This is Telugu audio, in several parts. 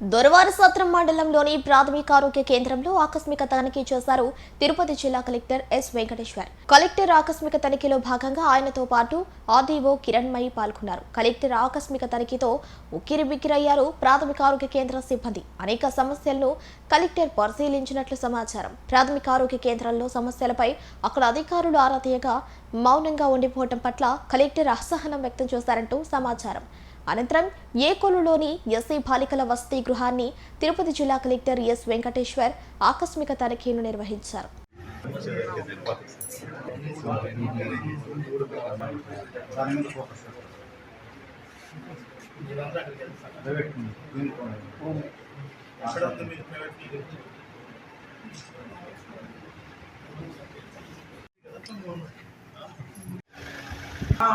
దొరవారసత్రం మండలంలోని ప్రాథమిక ఆరోగ్య కేంద్రంలో ఆకస్మిక తనిఖీ చేశారు తిరుపతి జిల్లా కలెక్టర్ ఎస్ వెంకటేశ్వర్. కలెక్టర్ ఆకస్మిక తనిఖీలో భాగంగా ఆయనతో పాటు ఆర్డీఓ కిరణ్మయి పాల్గొన్నారు. కలెక్టర్ ఆకస్మిక తనిఖీతో ఉక్కిరి బిక్కిరయ్యారు ప్రాథమిక ఆరోగ్య కేంద్ర సిబ్బంది. అనేక సమస్యలను కలెక్టర్ పరిశీలించినట్లు సమాచారం. ప్రాథమిక ఆరోగ్య కేంద్రంలో సమస్యలపై అక్కడ అధికారులు ఆరా తీయగా మౌనంగా ఉండిపోవటం పట్ల కలెక్టర్ అసహనం వ్యక్తం చేశారంటూ సమాచారం. అనంతరం ఏకొలులోని ఎస్సీ బాలికల వసతి గృహాన్ని తిరుపతి జిల్లా కలెక్టర్ ఎస్ వెంకటేశ్వర్ ఆకస్మిక తనిఖీలు నిర్వహించారు. ఆ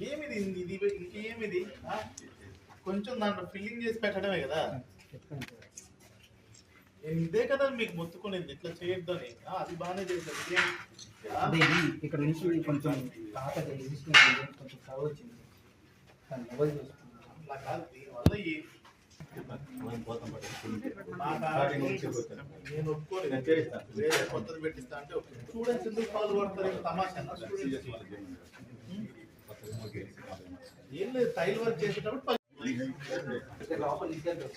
ఏమిది ఇది ఇది ఇంకేమిది? కొంచెం దాంట్లో ఫిల్లింగ్ చేసి పెట్టడమే కదా. నేను ఇదే కదా మీకు మొత్తుకునేది. ఇట్లా చేయొద్దని. ఆ, అది బాగానే ఇది. ఇక్కడ నుంచి కొంచెం వచ్చింది అట్లా కాదు దీనివల్ల నేను ఒప్పుకోలేదు. వేరే కొత్తది పెట్టిస్తా అంటే. స్టూడెంట్స్ ఎందుకు పాలు పడతారు? ఏం తమాషా ఏం లేదు టైల్ వర్క్ చేసేటప్పుడు లోపల ఇద్దరు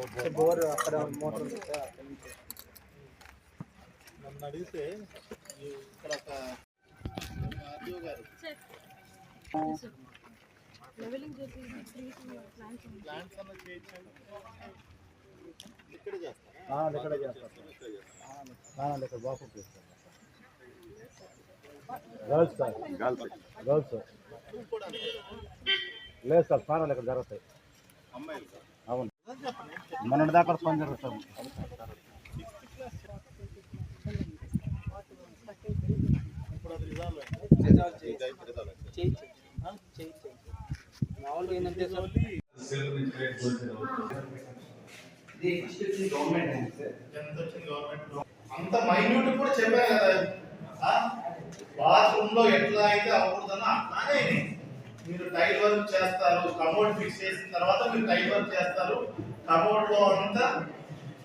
అక్కడ బోర్ అక్కడ మోటార్ నన్ను అడిగితే ఇక్కడ ఒక గారు ప్లాంట్స్ అన్న చేయించండి. ఇక్కడ చేస్తారా ఇక్కడ చేస్తారు ఇక్కడ బాపు చేస్తారు గర్ల్స్ సార్ గర్ల్స్ సార్ నువ్వు కూడా అంతే. లేదు సార్ స్నానాలు ఇక్కడ జరుగుతాయి అమ్మాయిలు సార్ అవును అదే చెప్పండి మొన్నటి దాకా పని జరుగుతాం ఇప్పుడు అది రిజాల్వ్ మామూలుగా ఏంటంటే సార్ ఇది గవర్నమెంట్ హ్యాండ్ సార్ ఎంత వచ్చింది గవర్నమెంట్ అంత మైన్యూట్ కూడా చెప్పాను కదా. బాత్రూమ్లో ఎట్లా అయితే అవ్వకూడదనో అట్లానే. మీరు టైల్ వర్క్ చేస్తారు కమోడ్ ఫిక్స్ చేసిన తర్వాత మీరు టైల్ వర్క్ చేస్తారు. కమోడ్లో అంతా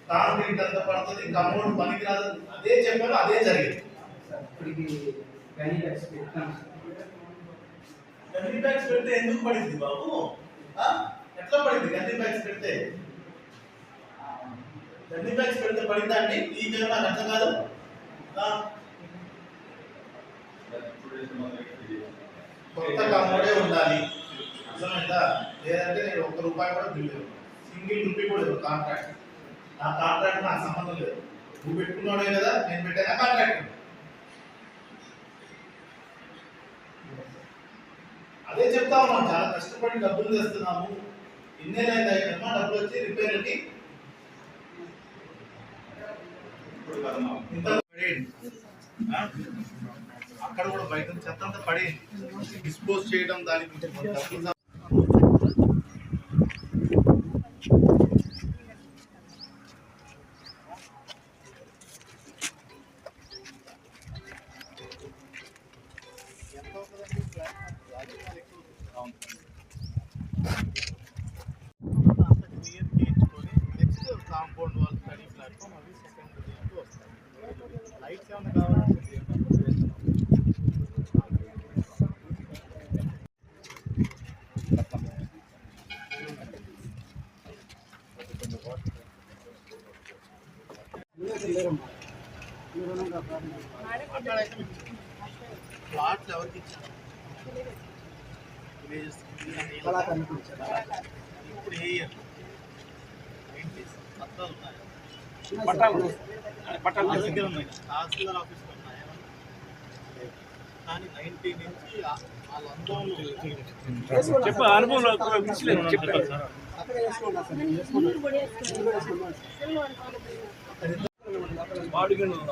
కాంక్రీట్ అంతా పడుతుంది కమోడ్ పనికిరాదు. అదే చెప్పాను అదే జరిగింది. బ్యాగ్స్ పెడితే ఎందుకు పడింది బాబు? ఎట్లా పడింది గంది బ్యాగ్స్ పెడితే? గంది పెడితే పడిందా అండి? ఈ పేరు నాకు అర్థం కాదు. ఆ? కొత్త ఉండాలి. అర్థమైందా? లేదంటే నేను ఒక్క రూపాయి కూడా బిల్లు సింగిల్ రూపీ కూడా లేదు కాంట్రాక్ట్ నా కాంట్రాక్ట్ నాకు సంబంధం లేదు. నువ్వు పెట్టుకున్నాడే కదా నేను పెట్టాను కాంట్రాక్ట్ అదే చెప్తా ఉన్నాం. చాలా కష్టపడి డబ్బులు తెస్తున్నాము. ఇన్నేళ్ళైంది డబ్బులు వచ్చి రిపేర్ అంటే పడేయండి ఆ? అక్కడ కూడా బయట చెత్త అంతా పడేయండి. డిస్పోజ్ చేయడం దానికి ప్లాట్లు ఎవరికి ఇచ్చారు ఇప్పుడు ఏ ఇయర్ నైన్టీస్ పట్టాలు పట్టాలు దగ్గర ఉన్నాయి తహసీల్దార్ ఆఫీస్లో ఉన్నాయి కానీ నైన్టీ నుంచి ఆ- మాడుగండ్ల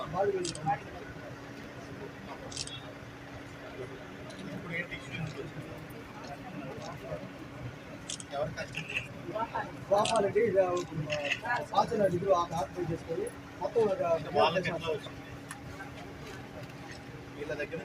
గోపాలండి ఆచరణ డిగ్రీ ఆ ఆత్మ చేసుకొని మొత్తం వీళ్ళ దగ్గర